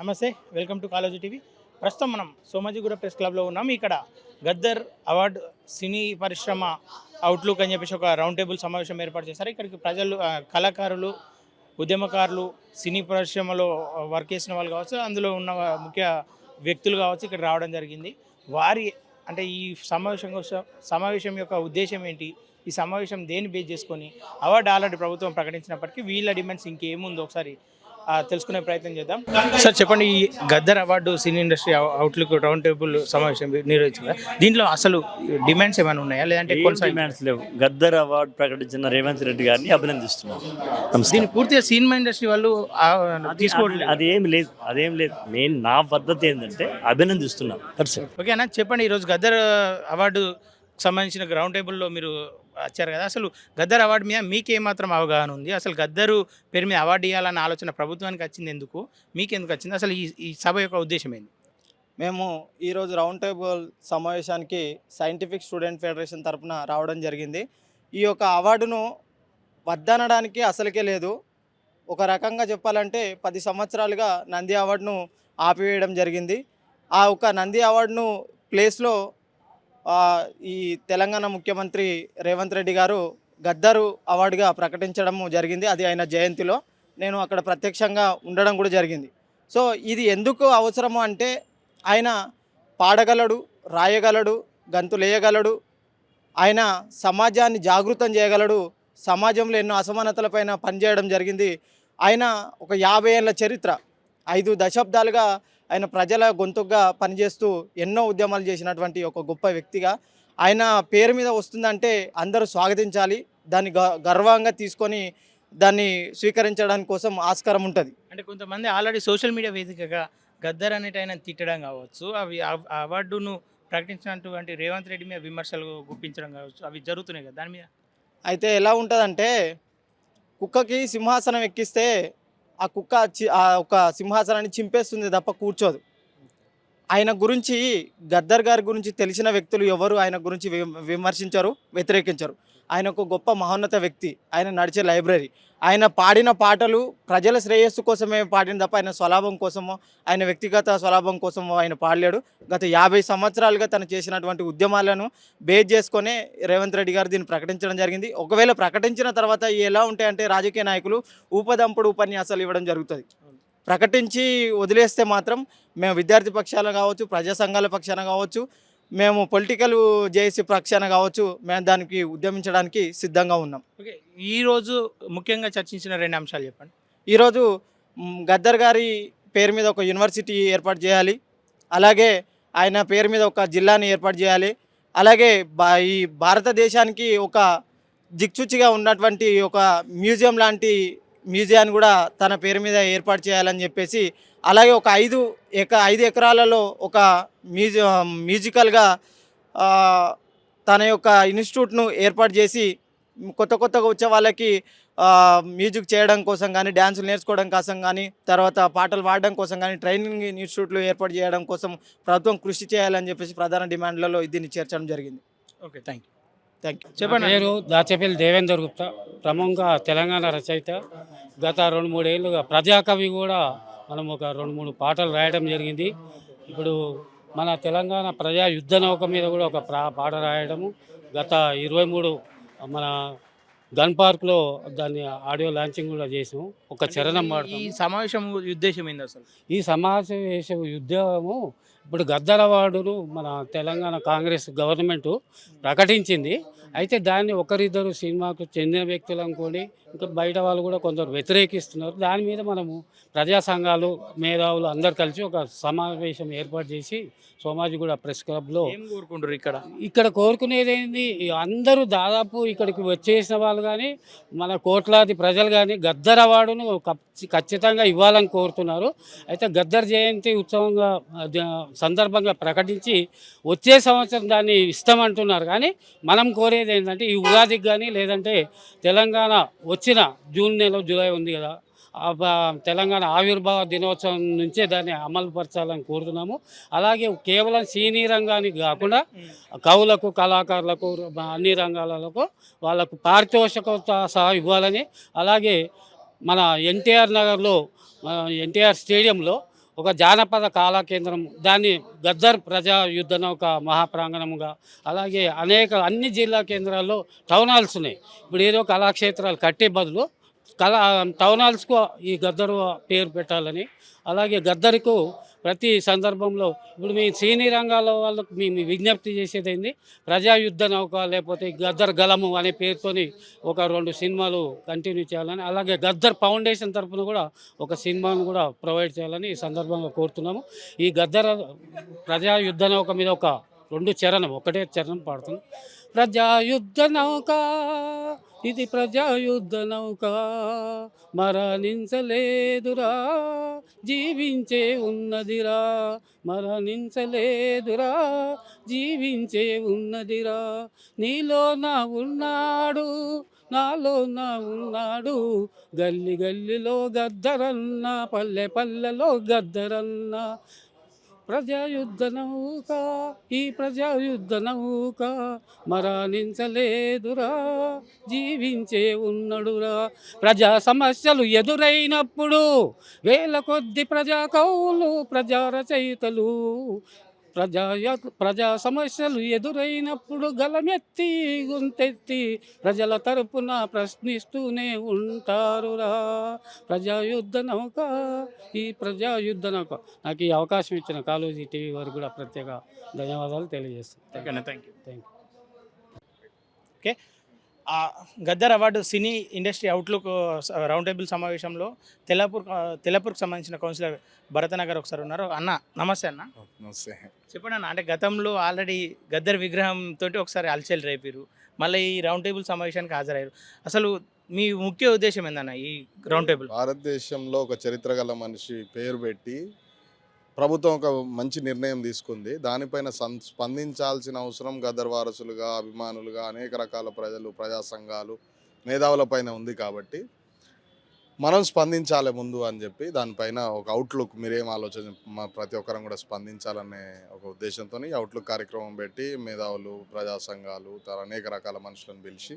నమస్తే welcome to college TV. ప్రస్తుతం మనం సోమాజిగూడ ప్రెస్ క్లబ్లో ఉన్నాం. ఇక్కడ గద్దర్ అవార్డ్ సినీ పరిశ్రమ అవుట్లుక్ అని చెప్పేసి ఒక రౌండ్ టేబుల్ సమావేశం ఏర్పాటు చేశారు. ఇక్కడికి ప్రజలు కళాకారులు ఉద్యమకారులు సినీ పరిశ్రమలో వర్క్ చేసిన వాళ్ళు కావచ్చు అందులో ఉన్న ముఖ్య వ్యక్తులు కావచ్చు ఇక్కడ రావడం జరిగింది. వారి అంటే ఈ సమావేశం కోసం సమావేశం యొక్క ఉద్దేశం ఏంటి? ఈ సమావేశం దేన్ని బేస్ చేసుకొని అవార్డు ఆల్రెడీ ప్రభుత్వం ప్రకటించినప్పటికీ వీళ్ళ డిమాండ్స్ ఇంకేముందో? ఒకసారి తెలుసుకునే ప్రయత్నం చేద్దాం. సార్ చెప్పండి ఈ Gaddar award cine industry outlook round table సమావేశం నిర్వహించారు. దీంట్లో అసలు డిమాండ్స్ ఏమైనా ఉన్నాయా? లేదంటే డిమాండ్స్ లేవు. గద్దర్ అవార్డు ప్రకటించిన రేవంత్ రెడ్డి గారిని అభినందిస్తున్నాను దీన్ని పూర్తిగా సినిమా ఇండస్ట్రీ వాళ్ళు తీసుకోవట్లేదు. అది- లేదు. అదేం లేదు. నేను నా పద్ధతి ఏంటంటే అభినందిస్తున్నాను. ఓకే అన్న చెప్పండి ఈరోజు గద్దర్ అవార్డు సంబంధించిన గ్రౌండ్ టేబుల్లో మీరు వచ్చారు కదా. అసలు గద్దర్ అవార్డు మీద మీకు ఏమాత్రం అవగాహన ఉంది? అసలు గద్దరు పేరు మీద అవార్డు ఇవ్వాలన్న ఆలోచన ప్రభుత్వానికి వచ్చింది ఎందుకు? మీకు ఎందుకు వచ్చింది? అసలు ఈ ఈ సభ యొక్క ఉద్దేశం ఏంది? మేము ఈరోజు రౌండ్ టేబుల్ సమావేశానికి సైంటిఫిక్ స్టూడెంట్ ఫెడరేషన్ తరపున రావడం జరిగింది. ఈ యొక్క అవార్డును వద్దనడానికి అసలుకే లేదు. ఒక రకంగా చెప్పాలంటే పది సంవత్సరాలుగా నంది అవార్డును ఆపివేయడం జరిగింది. ఆ ఒక నంది అవార్డును ప్లేస్లో ఈ తెలంగాణ ముఖ్యమంత్రి రేవంత్ రెడ్డి గారు గద్దరు అవార్డుగా ప్రకటించడం జరిగింది. అది ఆయన జయంతిలో. నేను అక్కడ ప్రత్యక్షంగా ఉండడం కూడా జరిగింది. సో ఇది ఎందుకు అవసరము అంటే ఆయన పాడగలడు రాయగలడు గంతులేయగలడు ఆయన సమాజాన్ని జాగృతం చేయగలడు సమాజంలో ఎన్నో అసమానతలపైన పనిచేయడం జరిగింది. ఆయన ఒక యాభై ఏళ్ళ చరిత్ర ఐదు దశాబ్దాలుగా ఆయన ప్రజల గొంతుగా పనిచేస్తూ ఎన్నో ఉద్యమాలు చేసినటువంటి ఒక గొప్ప వ్యక్తిగా ఆయన పేరు మీద వస్తుందంటే అందరూ స్వాగతించాలి దాన్ని గ- గర్వంగా తీసుకొని దాన్ని స్వీకరించడానికి కోసం ఆస్కారం ఉంటుంది. అంటే కొంతమంది ఆల్రెడీ సోషల్ మీడియా వేదికగా గద్దర్ అనేటి ఆయన తిట్టడం కావచ్చు అవి అవార్డును ప్రకటించినటువంటి రేవంత్ రెడ్డి మీద విమర్శలు గుప్పించడం కావచ్చు అవి జరుగుతున్నాయి కదా దాని మీద? అయితే ఎలా ఉంటుందంటే కుక్కకి సింహాసనం ఎక్కిస్తే ఆ కుక్క చి- ఆ ఒక సింహాసనాన్ని చింపేస్తుంది తప్ప కూర్చోదు. ఆయన గురించి గద్దర్ గారి గురించి తెలిసిన వ్యక్తులు ఎవరు? ఆయన గురించి వి- విమర్శించరు వ్యతిరేకించరు. ఆయన ఒక గొప్ప మహోన్నత వ్యక్తి. ఆయన నడిచే లైబ్రరీ. ఆయన పాడిన పాటలు ప్రజల శ్రేయస్సు కోసమే పాడిన తప్ప ఆయన స్వలాభం కోసమో ఆయన వ్యక్తిగత స్వలాభం కోసమో ఆయన పాడలేడు. గత యాభై సంవత్సరాలుగా తను చేసినటువంటి ఉద్యమాలను బేస్ చేసుకునే రేవంత్ రెడ్డి గారు దీన్ని ప్రకటించడం జరిగింది. ఒకవేళ ప్రకటించిన తర్వాత ఎలా ఉంటాయంటే రాజకీయ నాయకులు ఊపదంపుడు ఉపన్యాసాలు ఇవ్వడం జరుగుతుంది. ప్రకటించి వదిలేస్తే మాత్రం మేము విద్యార్థి పక్షాన కావచ్చు ప్రజా సంఘాల పక్షాన కావచ్చు మేము పొలిటికల్ జేఏసీ పక్షాన కావచ్చు మేము దానికి ఉద్యమించడానికి సిద్ధంగా ఉన్నాం. ఓకే ఈరోజు ముఖ్యంగా చర్చించిన రెండు అంశాలు చెప్పండి. ఈరోజు గద్దర్ గారి పేరు మీద ఒక యూనివర్సిటీ ఏర్పాటు చేయాలి అలాగే ఆయన పేరు మీద ఒక జిల్లాని ఏర్పాటు చేయాలి అలాగే బా ఈ భారతదేశానికి ఒక దిక్సూచిగా ఉన్నటువంటి ఒక మ్యూజియం లాంటి మ్యూజియాన్ని కూడా తన పేరు మీద ఏర్పాటు చేయాలని చెప్పేసి అలాగే ఒక ఐదు ఎక ఐదు ఎకరాలలో ఒక మ్యూజియం మ్యూజికల్గా తన యొక్క ఇన్స్టిట్యూట్ను ఏర్పాటు చేసి కొత్త కొత్తగా వచ్చే వాళ్ళకి మ్యూజిక్ చేయడం కోసం కానీ డ్యాన్సులు నేర్చుకోవడం కోసం కానీ తర్వాత పాటలు పాడడం కోసం కానీ ట్రైనింగ్ ఇన్స్టిట్యూట్లు ఏర్పాటు చేయడం కోసం ప్రభుత్వం కృషి చేయాలని చెప్పేసి ప్రధాన డిమాండ్లలో దీన్ని చేర్చడం జరిగింది. Okay thank you. Thank you. చెప్పండి. పేరు దాచేపల్లి దేవేందర్ గుప్తా. ప్రముఖ తెలంగాణ రచయిత. గత రెండు మూడు ఏళ్ళుగా ప్రజాకవి కూడా మనం ఒక రెండు మూడు పాటలు రాయడం జరిగింది. ఇప్పుడు మన తెలంగాణ ప్రజా యుద్ధ నౌక మీద కూడా ఒక ప్రా పాట రాయడము. గత ఇరవై మూడు మన గన్ పార్క్లో దాన్ని ఆడియో లాంచింగ్ కూడా చేసాము. ఒక చరణం ఈ సమావేశం ఉద్దేశం ఏంది అసలు? ఈ సమావేశ ఉద్యమము ఇప్పుడు గద్దర్ అవార్డును మన తెలంగాణ కాంగ్రెస్ గవర్నమెంట్ ప్రకటించింది. అయితే దాన్ని ఒకరిద్దరు సినిమాకు చెందిన వ్యక్తులు అనుకోండి ఇంకా బయట వాళ్ళు కూడా కొందరు వ్యతిరేకిస్తున్నారు. దాని మీద మనము ప్రజా సంఘాలు మేధావులు అందరు కలిసి ఒక సమావేశం ఏర్పాటు చేసి సోమాజిగూడ ప్రెస్ క్లబ్లో కోరుకుంటారు ఇక్కడ? ఇక్కడ కోరుకునేది ఈ అందరూ దాదాపు ఇక్కడికి వచ్చేసిన వాళ్ళు కానీ మన కోట్లాది ప్రజలు కానీ గద్దర్ అవార్డును ఖచ్చి- ఖచ్చితంగా ఇవ్వాలని కోరుతున్నారు. అయితే గద్దర్ జయంతి ఉత్సవంగా సందర్భంగా ప్రకటించి వచ్చే సంవత్సరం దాన్ని ఇస్తామంటున్నారు. కానీ మనం కోరేది ఏంటంటే ఈ ఉగాదికి కానీ లేదంటే తెలంగాణ వచ్చిన జూన్ నెల జూలై ఉంది కదా తెలంగాణ ఆవిర్భావ దినోత్సవం నుంచే దాన్ని అమలు పరచాలని కోరుతున్నాము. అలాగే కేవలం సినీ రంగానికి కాకుండా కవులకు కళాకారులకు అన్ని రంగాలకు వాళ్ళకు పారితోషికత సహా ఇవ్వాలని అలాగే మన ఎన్టీఆర్ నగర్లో ఎన్టీఆర్ స్టేడియంలో ఒక జానపద కళా కేంద్రం దాన్ని గద్దర్ ప్రజా యుద్ధ నౌక మహాప్రాంగణముగా అలాగే అనేక అన్ని జిల్లా కేంద్రాల్లో టౌన్ హాల్స్ ఉన్నాయి. ఇప్పుడు ఏదో కళాక్షేత్రాలు కట్టే బదులు కళా టౌన్ హాల్స్కు ఈ గద్దరు పేరు పెట్టాలని అలాగే గద్దరుకు ప్రతి సందర్భంలో ఇప్పుడు మీ సినీ రంగాల వాళ్ళకు మేము విజ్ఞప్తి చేసేది ఏంది ప్రజాయుద్ధ నౌక లేకపోతే గద్దర్ గలము అనే పేరుతోని ఒక రెండు సినిమాలు కంటిన్యూ చేయాలని అలాగే గద్దర్ ఫౌండేషన్ తరఫున కూడా ఒక సినిమాను కూడా ప్రొవైడ్ చేయాలని ఈ సందర్భంగా కోరుతున్నాము. ఈ గద్దర్ ప్రజాయుద్ధ నౌక మీద ఒక రెండు చరణం ఒకటే చరణం పాడుతుంది ప్రజాయుద్ధ నౌక ఇది ప్రజాయుద్ధ నౌక. మరణించలేదురా జీవించే ఉన్నదిరా. మరణించలేదురా జీవించే ఉన్నదిరా. నీలో నా ఉన్నాడు నాలో నా ఉన్నాడు. గల్లి గల్లిలో గద్దరన్న పల్లె పల్లెలో గద్దరన్న. ప్రజాయుద్ధ నౌక ఈ ప్రజాయుద్ధ నౌక మరణించలేదురా జీవించే ఉన్నడురా. ప్రజా సమస్యలు ఎదురైనప్పుడు వేల కొద్ది ప్రజా కౌలు ప్రజా రచయితలు ప్రజా ప్రజా సమస్యలు ఎదురైనప్పుడు గలమెత్తి గుంతెత్తి ప్రజల తరపున ప్రశ్నిస్తూనే ఉంటారురా. ప్రజాయుద్ధ నౌక ఈ ప్రజాయుద్ధ నౌక. నాకు ఈ అవకాశం ఇచ్చిన కాలేజీ టీవీ వారికి కూడా ప్రత్యేక ధన్యవాదాలు తెలియజేస్తాను thank you thank you okay. Gaddar award cine industry outlook round table సమావేశంలో తెల్లపూర్ తెల్లపూర్కి సంబంధించిన కౌన్సిలర్ భరతనగర్ ఒకసారి ఉన్నారు. అన్న నమస్తే అన్న. నమస్తే. చెప్పండి అన్న అంటే గతంలో ఆల్రెడీ గద్దర్ విగ్రహం తోటి ఒకసారి అలచల్ రేపారు మళ్ళీ ఈ రౌండ్ టేబుల్ సమావేశానికి హాజరయ్యారు. అసలు మీ ముఖ్య ఉద్దేశం ఏందన్న ఈ రౌండ్ టేబుల్? భారతదేశంలో ఒక చరిత్ర గల మనిషి పేరు పెట్టి ప్రభుత్వం ఒక మంచి నిర్ణయం తీసుకుంది. దానిపైన సం స్పందించాల్సిన అవసరం గదర్ వారసులుగా అభిమానులుగా అనేక రకాల ప్రజలు ప్రజా సంఘాలు మేధావులపైన ఉంది కాబట్టి మనం స్పందించాలి ముందు అని చెప్పి దానిపైన ఒక అవుట్లుక్ మీరేం ఆలోచన మా ప్రతి ఒక్కరం కూడా స్పందించాలనే ఒక ఉద్దేశంతో అవుట్లుక్ కార్యక్రమం పెట్టి మేధావులు ప్రజా సంఘాలు తర్వాత అనేక రకాల మనుషులను పిలిచి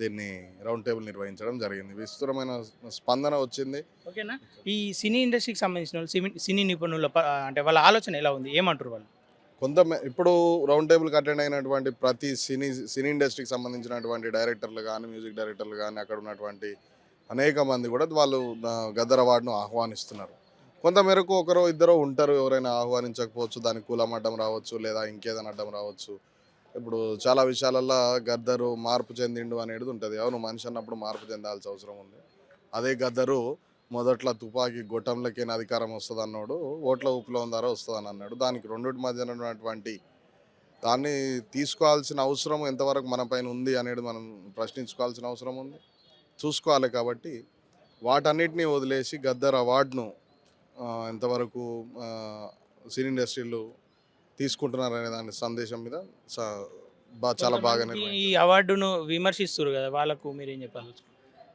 దీన్ని రౌండ్ టేబుల్ నిర్వహించడం జరిగింది. విస్తృతమైన స్పందన వచ్చింది. ఓకేనా? ఈ సినీ ఇండస్ట్రీకి సంబంధించిన వాళ్ళు సినీ సినీ నిపుణుల అంటే వాళ్ళ ఆలోచన ఎలా ఉంది? ఏమంటారు వాళ్ళు? కొంత ఇప్పుడు రౌండ్ టేబుల్కి అటెండ్ అయినటువంటి ప్రతి సినీ సినీ ఇండస్ట్రీకి సంబంధించినటువంటి డైరెక్టర్లు కానీ మ్యూజిక్ డైరెక్టర్లు కానీ అక్కడ ఉన్నటువంటి అనేక మంది కూడా వాళ్ళు గద్దర్ అవార్డును ఆహ్వానిస్తున్నారు. కొంత మేరకు ఒకరు ఇద్దరు ఉంటారు. ఎవరైనా ఆహ్వానించకపోవచ్చు. దానికి కూలం అడ్డం రావచ్చు లేదా ఇంకేదైనా అడ్డం రావచ్చు. ఇప్పుడు చాలా విషయాలల్లో గద్దరు మార్పు చెందిండు అనేది ఉంటుంది. అవును మనిషి అన్నప్పుడు మార్పు చెందాల్సిన అవసరం ఉంది. అదే గద్దరు మొదట్లో తుపాకీ గొట్టంలకి అధికారం వస్తుంది అన్నాడు ఓట్ల ఊపులో ఉందారో వస్తుందని అన్నాడు దానికి రెండింటి మధ్యన ఉన్నటువంటి దాన్ని తీసుకోవాల్సిన అవసరం ఎంతవరకు మన పైన ఉంది అనేది మనం ప్రశ్నించుకోవాల్సిన అవసరం ఉంది. చూసుకోవాలి కాబట్టి వాటన్నిటిని వదిలేసి గద్దర్ అవార్డును ఎంతవరకు సినీ ఇండస్ట్రీలు తీసుకుంటున్నారు అనే దాని సందేశం మీద బా చాలా బాగా కొంతమంది నిర్వహించారు. ఈ అవార్డును విమర్శిస్తారు కదా వాళ్ళకు మీరేం చెప్పాలి?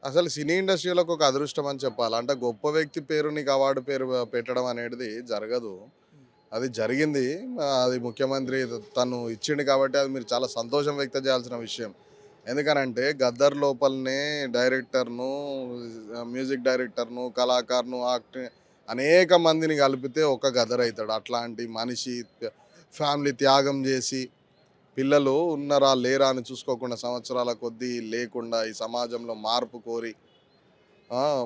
అసలు సినీ ఇండస్ట్రీలోకి ఒక అదృష్టం అని చెప్పాలి. అంటే గొప్ప వ్యక్తి పేరు నీకు అవార్డు పేరు పెట్టడం అనేది జరగదు. అది జరిగింది. అది ముఖ్యమంత్రి తను ఇచ్చిండు కాబట్టి అది మీరు చాలా సంతోషం వ్యక్తం చేయాల్సిన విషయం. ఎందుకనంటే గద్దర్ లోపలనే డైరెక్టర్ను మ్యూజిక్ డైరెక్టర్ను కళాకారును అనేక మందిని కలిపితే ఒక గద్దర్ అవుతాడు. అట్లాంటి మనిషి ఫ్యామిలీ త్యాగం చేసి పిల్లలు ఉన్నరా లేరా అని చూసుకోకుండా సంవత్సరాల కొద్దీ లేకుండా ఈ సమాజంలో మార్పు కోరి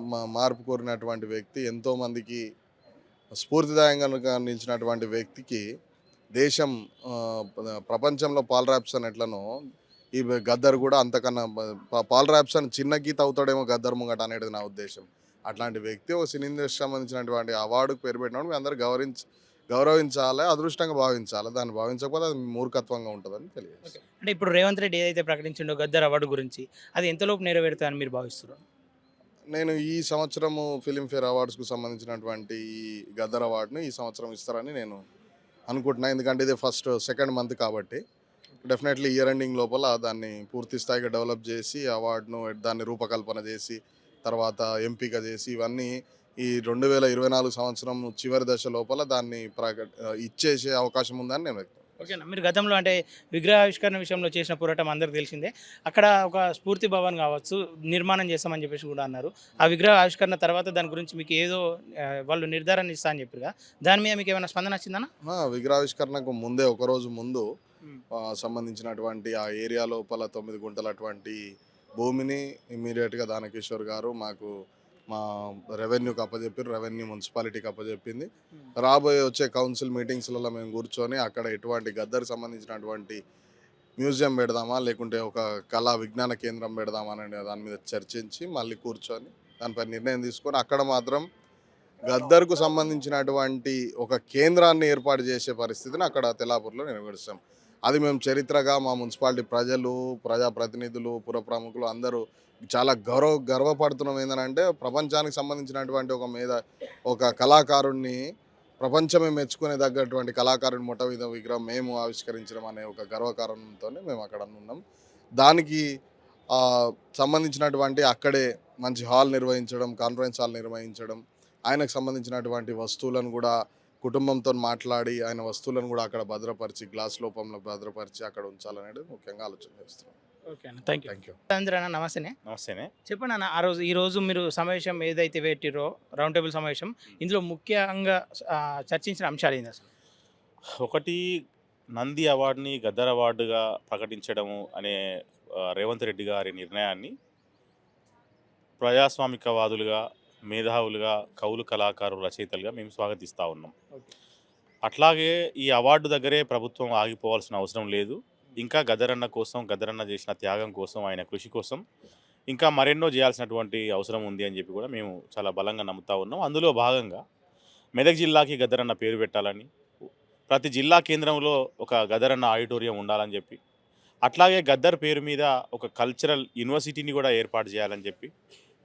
మా- మార్పు కోరినటువంటి వ్యక్తి ఎంతోమందికి స్ఫూర్తిదాయంగా నిలిచినటువంటి వ్యక్తికి దేశం ప్రపంచంలో పాల్ ర్యాప్సన్ ఎట్లనో ఈ గద్దర్ కూడా అంతకన్నా పాల్ ర్యాప్సన్ చిన్న గీత అవుతాడేమో గద్దర్ ముంగట అనేది నా ఉద్దేశం. అట్లాంటి వ్యక్తి ఒక సినీ ఇండస్ట్రీకి సంబంధించినటువంటి అవార్డుకు పేరు పెట్టినప్పుడు మీ అందరూ గౌరవించి గౌరవించాలి అదృష్టంగా భావించాలి. దాన్ని భావించకపోతే అది మూర్ఖత్వంగా ఉంటుందని తెలియదు అంటే ఇప్పుడు రేవంత్ రెడ్డి ఏదైతే ప్రకటించిండో గద్దర్ అవార్డు గురించి అది ఎంతలోపు నెరవేరుతుందని మీరు భావిస్తున్నారు? నేను ఈ సంవత్సరము ఫిలింఫేర్ అవార్డ్స్కు సంబంధించినటువంటి ఈ గద్దర్ అవార్డుని ఈ సంవత్సరం ఇస్తారని నేను అనుకుంటున్నాను ఎందుకంటే ఇది ఫస్ట్ సెకండ్ మంత్ కాబట్టి డెఫినెట్లీ ఇయర్ ఎండింగ్ లోపల దాన్ని పూర్తి స్థాయిగా డెవలప్ చేసి అవార్డును దాన్ని రూపకల్పన చేసి తర్వాత ఎంపిక చేసి ఇవన్నీ ఈ రెండు వేల ఇరవై నాలుగు సంవత్సరం చివరి దశ లోపల దాన్ని ప్రక ఇచ్చేసే అవకాశం ఉందని నేను వ్యక్తం ఓకేనా? మీరు గతంలో అంటే విగ్రహావిష్కరణ విషయంలో చేసిన పోరాటం అందరికి తెలిసిందే. అక్కడ ఒక స్ఫూర్తి భవన్ కావచ్చు నిర్మాణం చేస్తామని చెప్పేసి కూడా అన్నారు. ఆ విగ్రహ ఆవిష్కరణ తర్వాత దాని గురించి మీకు ఏదో వాళ్ళు నిర్ధారణ ఇస్తా అని చెప్పారుగా. దాని మీద మీకు ఏమైనా స్పందన వచ్చిందన్నా? విగ్రహావిష్కరణకు ముందే ఒక రోజు ముందు సంబంధించినటువంటి ఆ ఏరియా లోపల తొమ్మిది గుంటలటువంటి భూమిని ఇమ్మీడియట్గా దానకిషోర్ గారు మాకు మా రెవెన్యూకి అప్పచెప్పారు రెవెన్యూ మున్సిపాలిటీకి అప్పచెప్పింది రాబోయే వచ్చే కౌన్సిల్ మీటింగ్స్లలో మేము కూర్చొని అక్కడ ఎటువంటి గద్దరికి సంబంధించినటువంటి మ్యూజియం పెడదామా లేకుంటే ఒక కళా విజ్ఞాన కేంద్రం పెడదామా అనే దాని మీద చర్చించి మళ్ళీ కూర్చొని దానిపై నిర్ణయం తీసుకొని అక్కడ మాత్రం గద్దర్కు సంబంధించినటువంటి ఒక కేంద్రాన్ని ఏర్పాటు చేసే పరిస్థితిని అక్కడ తెలాపూర్లో నిర్వహిస్తాం. అది మేము చరిత్రగా మా మున్సిపాలిటీ ప్రజలు ప్రజాప్రతినిధులు పుర ప్రముఖులు అందరూ చాలా గౌరవ గర్వపడుతున్నాం ఏంటంటే ప్రపంచానికి సంబంధించినటువంటి ఒక మీద ఒక కళాకారుణ్ణి ప్రపంచమే మెచ్చుకునే తగ్గటువంటి కళాకారుని మొట్ట విగ్రహం మేము ఆవిష్కరించడం అనే ఒక గర్వకారణంతో మేము అక్కడ ఉన్నాం. దానికి సంబంధించినటువంటి అక్కడే మంచి హాల్ నిర్వహించడం కాన్ఫరెన్స్ హాల్ నిర్వహించడం ఆయనకు సంబంధించినటువంటి వస్తువులను కూడా కుటుంబంతో మాట్లాడి ఆయన వస్తువులను కూడా అక్కడ భద్రపరిచి గ్లాస్ లోపంలో భద్రపరిచి అక్కడ ఉంచాలనేది ముఖ్యంగా ఆలోచన చేస్తున్నాం. ఓకే అన్న. థ్యాంక్ యూ థ్యాంక్ యూ అన్న నమస్తేనే. నమస్తేనే. చెప్పండి అన్న ఆ రోజు ఈ రోజు మీరు సమావేశం ఏదైతే పెట్టిరో రౌండ్ టేబుల్ సమావేశం ఇందులో ముఖ్యంగా చర్చించిన అంశాలు ఏంది అసలు? ఒకటి నంది అవార్డుని గద్దర్ అవార్డుగా ప్రకటించడము అనే రేవంత్ రెడ్డి గారి నిర్ణయాన్ని ప్రజాస్వామికవాదులుగా మేధావులుగా కవులు కళాకారులు రచయితలుగా మేము స్వాగతిస్తూ ఉన్నాం. అట్లాగే ఈ అవార్డు దగ్గరే ప్రభుత్వం ఆగిపోవాల్సిన అవసరం లేదు. ఇంకా గదరన్న కోసం గదరన్న చేసిన త్యాగం కోసం ఆయన కృషి కోసం ఇంకా మరెన్నో చేయాల్సినటువంటి అవసరం ఉంది అని చెప్పి కూడా మేము చాలా బలంగా నమ్ముతా ఉన్నాం. అందులో భాగంగా మెదక్ జిల్లాకి గదరన్న పేరు పెట్టాలని ప్రతి జిల్లా కేంద్రంలో ఒక గదరన్న ఆడిటోరియం ఉండాలని చెప్పి అట్లాగే గద్దర్ పేరు మీద ఒక కల్చరల్ యూనివర్సిటీని కూడా ఏర్పాటు చేయాలని చెప్పి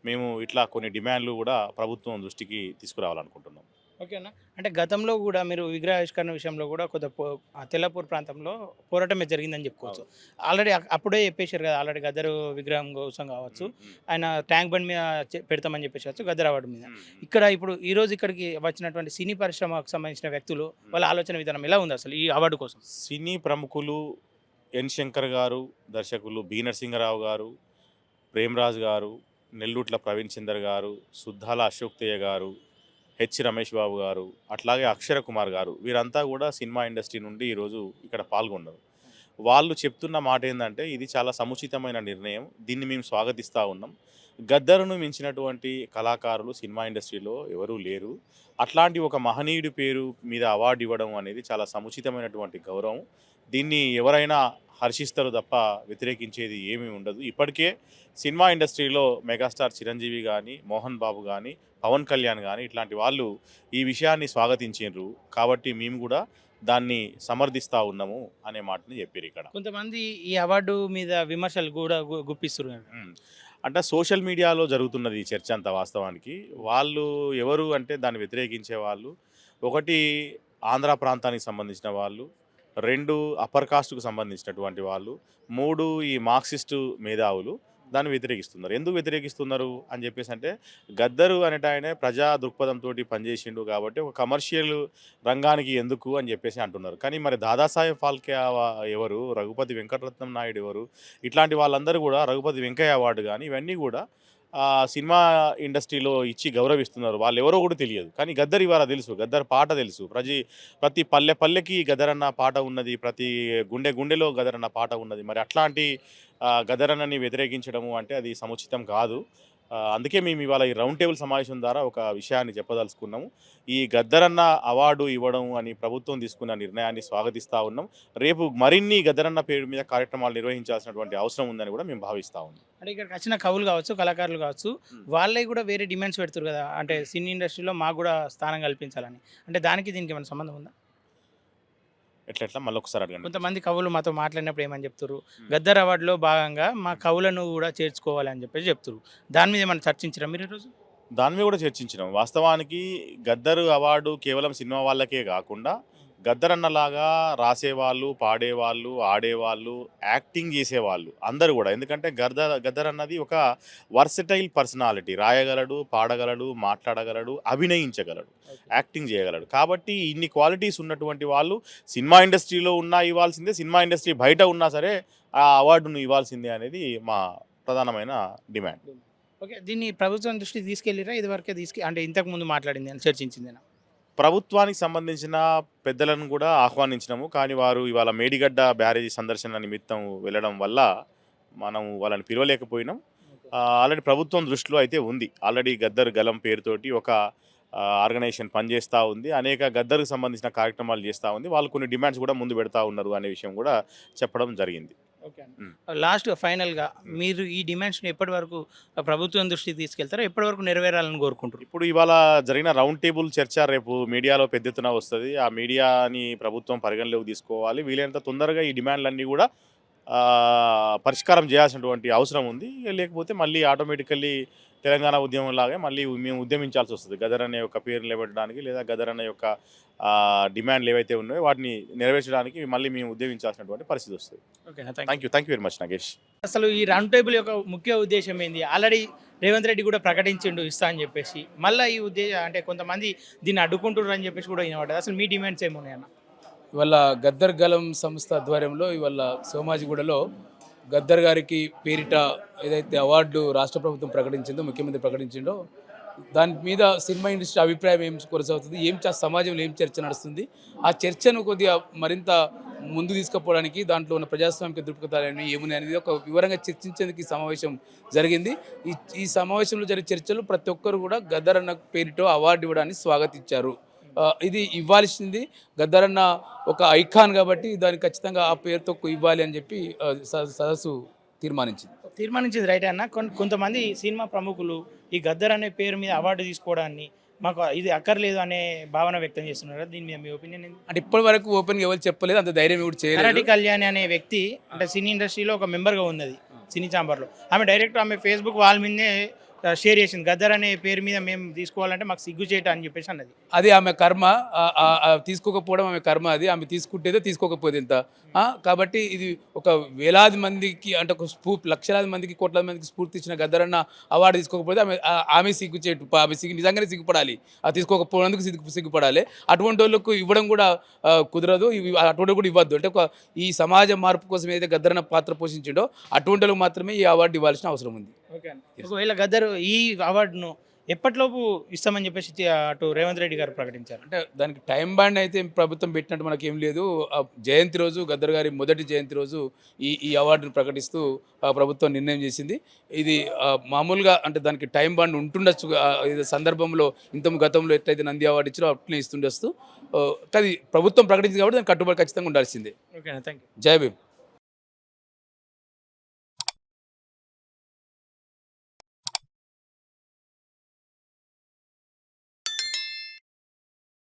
మేము ఇట్లా కొన్ని డిమాండ్లు కూడా ప్రభుత్వం దృష్టికి తీసుకురావాలనుకుంటున్నాం. ఓకే అన్న అంటే గతంలో కూడా మీరు విగ్రహావిష్కరణ విషయంలో కూడా ఆ తెల్లపూర్ ప్రాంతంలో పోరాటమే జరిగిందని చెప్పుకోవచ్చు. ఆల్రెడీ అప్పుడే చెప్పేశారు కదా ఆల్రెడీ గద్దరు విగ్రహం కోసం కావచ్చు ఆయన ట్యాంక్ బండ్ మీద పెడతామని చెప్పేసి గద్దర్ అవార్డు మీద. ఇక్కడ ఇప్పుడు ఈ రోజు ఇక్కడికి వచ్చినటువంటి సినీ పరిశ్రమకు సంబంధించిన వ్యక్తులు వాళ్ళ ఆలోచన విధానం ఎలా ఉంది అసలు ఈ అవార్డు కోసం? సినీ ప్రముఖులు ఎన్ శంకర్ గారు దర్శకులు బి నరసింహరావు గారు ప్రేమరాజు గారు నెల్లూట్ల ప్రవీణ్ చందర్ గారు సుద్దాల అశోక్ తేయ గారు హెచ్. రమేష్ బాబు గారు అట్లాగే అక్షర కుమార్ గారు వీరంతా కూడా సినిమా ఇండస్ట్రీ నుండి ఈరోజు ఇక్కడ పాల్గొన్నారు. వాళ్ళు చెప్తున్న మాట ఏంటంటే ఇది చాలా సముచితమైన నిర్ణయం దీన్ని మేము స్వాగతిస్తూ ఉన్నాం. గద్దరును మించినటువంటి కళాకారులు సినిమా ఇండస్ట్రీలో ఎవరూ లేరు. అట్లాంటి ఒక మహనీయుడి పేరు మీద అవార్డు ఇవ్వడం అనేది చాలా సముచితమైనటువంటి గౌరవం. దీన్ని ఎవరైనా హర్షిస్తారు తప్ప వ్యతిరేకించేది ఏమీ ఉండదు. ఇప్పటికే సినిమా ఇండస్ట్రీలో మెగాస్టార్ చిరంజీవి కానీ మోహన్ బాబు కానీ పవన్ కళ్యాణ్ కానీ ఇట్లాంటి వాళ్ళు ఈ విషయాన్ని స్వాగతించారు కాబట్టి మేము కూడా దాన్ని సమర్థిస్తూ ఉన్నాము అనే మాటని చెప్పారు ఇక్కడ. కొంతమంది ఈ అవార్డు మీద విమర్శలు కూడా గుప్పిస్తున్నారు. అంటే సోషల్ మీడియాలో జరుగుతున్నది ఈ చర్చ అంతా వాస్తవానికి. వాళ్ళు ఎవరు అంటే దాన్ని వ్యతిరేకించే వాళ్ళు. ఒకటి ఆంధ్ర ప్రాంతానికి సంబంధించిన వాళ్ళు. రెండు అప్పర్ కాస్ట్కు సంబంధించినటువంటి వాళ్ళు మూడు ఈ మార్క్సిస్టు మేధావులు దాన్ని వ్యతిరేకిస్తున్నారు. ఎందుకు వ్యతిరేకిస్తున్నారు అని చెప్పేసి అంటే గద్దరు అనేట ఆయన ప్రజా దృక్పథంతో పనిచేసిండు కాబట్టి ఒక కమర్షియల్ రంగానికి ఎందుకు అని చెప్పేసి అంటున్నారు. కానీ మరి దాదాసాహెబ్ ఫాల్కే ఎవరు? రఘుపతి వెంకటరత్నం నాయుడు ఎవరు? ఇట్లాంటి వాళ్ళందరూ కూడా రఘుపతి వెంకయ్య అవార్డు కానీ ఇవన్నీ కూడా సినిమా ఇండస్ట్రీలో ఇచ్చి గౌరవిస్తున్నారు. వాళ్ళు ఎవరో కూడా తెలియదు. కానీ గద్దర్ ఇవాళ తెలుసు. గద్దర్ పాట తెలుసు. ప్రతి ప్రతి పల్లె పల్లెకి గదరన్న పాట ఉన్నది. ప్రతి గుండె గుండెలో గదరన్న పాట ఉన్నది. మరి అట్లాంటి గదరన్నని వ్యతిరేకించడము అంటే అది సముచితం కాదు. అందుకే మేము ఇవాళ ఈ రౌండ్ టేబుల్ సమావేశం ద్వారా ఒక విషయాన్ని చెప్పదలుచుకున్నాము. ఈ గద్దరన్న అవార్డు ఇవ్వడం అని ప్రభుత్వం తీసుకున్న నిర్ణయాన్ని స్వాగతిస్తూ ఉన్నాం. రేపు మరిన్ని గద్దరన్న పేరు మీద కార్యక్రమాలు నిర్వహించాల్సినటువంటి అవసరం ఉందని కూడా మేము భావిస్తూ ఉన్నాం. అంటే ఇక్కడికి వచ్చిన కవులు కావచ్చు కళాకారులు కావచ్చు. వాళ్ళే కూడా వేరే డిమాండ్స్ పెడుతారు కదా. అంటే సినీ ఇండస్ట్రీలో మాకు కూడా స్థానం కల్పించాలని. అంటే దానికి దీనికి ఏమైనా సంబంధం ఉందా? ఎట్లా ఎట్లా మళ్ళీ ఒకసారి అడగండి. కొంతమంది కవులు మాతో మాట్లాడినప్పుడు ఏమని చెప్తారు గద్దర్ అవార్డులో భాగంగా మా కవులను కూడా చేర్చుకోవాలి అని చెప్పేసి చెప్తారు దాని మీద ఏమైనా చర్చించరా మీరు ఈరోజు? దాని మీద కూడా చర్చించినాం. వాస్తవానికి గద్దరు అవార్డు కేవలం సినిమా వాళ్ళకే కాకుండా గద్దరన్నలాగా రాసేవాళ్ళు పాడేవాళ్ళు ఆడేవాళ్ళు యాక్టింగ్ చేసేవాళ్ళు అందరూ కూడా. ఎందుకంటే గద్దర్ గద్దర్ అన్నది ఒక వర్సటైల్ పర్సనాలిటీ. రాయగలడు పాడగలడు మాట్లాడగలడు అభినయించగలడు యాక్టింగ్ చేయగలడు. కాబట్టి ఇన్ని క్వాలిటీస్ ఉన్నటువంటి వాళ్ళు సినిమా ఇండస్ట్రీలో ఉన్నా ఇవ్వాల్సిందే సినిమా ఇండస్ట్రీ బయట ఉన్నా సరే ఆ అవార్డును ఇవ్వాల్సిందే అనేది మా ప్రధానమైన డిమాండ్. ఓకే దీన్ని ప్రభుత్వం దృష్టికి తీసుకెళ్ళిరా? ఇదివరకే తీసుకు అంటే ఇంతకు ముందు మాట్లాడింది అని చర్చించింది ప్రభుత్వానికి సంబంధించిన పెద్దలను కూడా ఆహ్వానించినాము. కానీ వారు ఇవాళ మేడిగడ్డ బ్యారేజీ సందర్శన నిమిత్తం వెళ్ళడం వల్ల మనం వాళ్ళని పిలవలేకపోయినాం. ఆల్రెడీ ప్రభుత్వం దృష్టిలో అయితే ఉంది. ఆల్రెడీ గద్దర్ గలం పేరుతోటి ఒక ఆర్గనైజేషన్ పనిచేస్తూ ఉంది. అనేక గద్దర్కి సంబంధించిన కార్యక్రమాలు చేస్తూ ఉంది. వాళ్ళు కొన్ని డిమాండ్స్ కూడా ముందు పెడతా ఉన్నారు అనే విషయం కూడా చెప్పడం జరిగింది. లాస్ట్ ఫైనల్గా మీరు ఈ డిమాండ్స్ని ఎప్పటి వరకు ప్రభుత్వం దృష్టికి తీసుకెళ్తారో ఎప్పటి వరకు నెరవేరాలని కోరుకుంటారు ఇప్పుడు ఇవాళ జరిగిన రౌండ్ టేబుల్ చర్చ రేపు మీడియాలో పెద్ద ఎత్తున వస్తుంది. ఆ మీడియాని ప్రభుత్వం పరిగణలోకి తీసుకోవాలి. వీలైనంత తొందరగా ఈ డిమాండ్లన్నీ కూడా పరిష్కారం చేయాల్సినటువంటి అవసరం ఉంది. లేకపోతే మళ్ళీ ఆటోమేటికల్లీ తెలంగాణ ఉద్యమం లాగే మళ్ళీ మేము ఉద్యమించాల్సి వస్తుంది. గదర్ అనే యొక్క పేరు నిలబెట్టడానికి లేదా గదర్ అనే యొక్క డిమాండ్లు ఏవైతే ఉన్నాయో వాటిని నెరవేర్చడానికి మళ్ళీ మేము ఉద్యమించాల్సినటువంటి పరిస్థితి వస్తుంది. Thank you thank you very much Nagesh అసలు ఈ రౌండ్ టేబుల్ యొక్క ముఖ్య ఉద్దేశం ఏంది? ఆల్రెడీ రేవంత్ రెడ్డి కూడా ప్రకటించిండు ఇస్తా అని చెప్పేసి. మళ్ళీ ఈ ఉద్దేశం అంటే కొంతమంది దీన్ని అడ్డుకుంటున్నారు అని చెప్పేసి కూడా వినబడ్డది. అసలు మీ డిమాండ్స్ ఏమున్నాయన్న? ఇవాళ గద్దర్ గలం సంస్థ ఆధ్వర్యంలో ఇవాళ సోమాజిగూడలో గద్దర్ గారికి పేరిట ఏదైతే అవార్డు రాష్ట్ర ప్రభుత్వం ప్రకటించిందో ముఖ్యమంత్రి ప్రకటించిందో దాని మీద సినిమా ఇండస్ట్రీ అభిప్రాయం ఏం కొనసాగుతుంది ఏం సమాజంలో ఏం చర్చ నడుస్తుంది ఆ చర్చను కొద్దిగా మరింత ముందు తీసుకుపోవడానికి దాంట్లో ఉన్న ప్రజాస్వామిక దృక్పథాలని ఏమున్నాయి అనేది ఒక వివరంగా చర్చించేందుకు ఈ సమావేశం జరిగింది. ఈ ఈ సమావేశంలో జరిగే చర్చలు ప్రతి ఒక్కరు కూడా గద్దర్ అన్న పేరిటో అవార్డు ఇవ్వడానికి స్వాగతించారు. ఇది ఇవ్వాల్సింది. గద్దరన్న ఒక ఐకాన్ కాబట్టి దానికి ఖచ్చితంగా ఆ పేరుతో ఇవ్వాలి అని చెప్పి సదస్సు తీర్మానించింది. తీర్మానించింది రైట్ అన్న. కొంతమంది సినిమా ప్రముఖులు ఈ గద్దర్ అనే పేరు మీద అవార్డు తీసుకోవడాన్ని మాకు ఇది అక్కర్లేదు అనే భావన వ్యక్తం చేస్తున్నారు? దీని మీద మీ ఒపీనియన్ అంటే ఇప్పటి వరకు ఓపెన్గా ఎవరు చెప్పలేదు అంత ధైర్యం ఎవరు చేయలేదు. కళ్యాణి అనే వ్యక్తి అంటే సినీ ఇండస్ట్రీలో ఒక మెంబర్గా ఉన్నది సినీ ఛాంబర్లో. ఆమె డైరెక్ట్ ఆమె ఫేస్బుక్ వాళ్ళ మీదనే షేర్ చేసింది. గద్దర్ అనే పేరు మీద మేము తీసుకోవాలంటే మాకు సిగ్గు చేయటం అని చెప్పేసి అన్నది. అది ఆమె కర్మ తీసుకోకపోవడం ఆమె కర్మ అది ఆమె తీసుకుంటేదో తీసుకోకపోతే ఇంత. కాబట్టి ఇది ఒక వేలాది మందికి అంటే ఒక స్ఫూ లక్షలాది మందికి కోట్లాది మందికి స్ఫూర్తి ఇచ్చిన గద్దరన్న అవార్డు తీసుకోకపోతే ఆమె ఆమె సిగ్గుచేటు ఆమె సిగ్గు నిజంగానే సిగ్గుపడాలి. అది తీసుకోకపోవడానికి సిగ్గు సిగ్గుపడాలి. అటువంటి వాళ్ళకు ఇవ్వడం కూడా కుదరదు. అటువంటి కూడా ఇవ్వద్దు. అంటే ఒక ఈ సమాజ మార్పు కోసం ఏదైతే గద్దరన్న పాత్ర పోషించిండో అటువంటి వాళ్ళకి మాత్రమే ఈ అవార్డు ఇవ్వాల్సిన అవసరం ఉంది. ఓకే ఒకవేళ గద్దర్ ఈ అవార్డును ఎప్పటిలోపు ఇస్తామని చెప్పేసి అటు రేవంత్ రెడ్డి గారు ప్రకటించారు? అంటే దానికి టైం బాండ్ అయితే ప్రభుత్వం పెట్టినట్టు మనకి ఏం లేదు. ఆ జయంతి రోజు గద్దర్ గారి మొదటి జయంతి రోజు ఈ ఈ అవార్డును ప్రకటిస్తూ ఆ ప్రభుత్వం నిర్ణయం చేసింది. ఇది మామూలుగా అంటే దానికి టైం బాండ్ ఉంటుండొచ్చు. ఇది సందర్భంలో ఇంత గతంలో ఎట్లయితే నంది అవార్డు ఇచ్చారో అట్లనే ఇస్తుండొచ్చు. ఆ, కానీ ప్రభుత్వం ప్రకటించింది కాబట్టి దానికి కట్టుబడి ఖచ్చితంగా ఉండాల్సిందే. ఓకేనా థ్యాంక్ యూ జై భీమ్.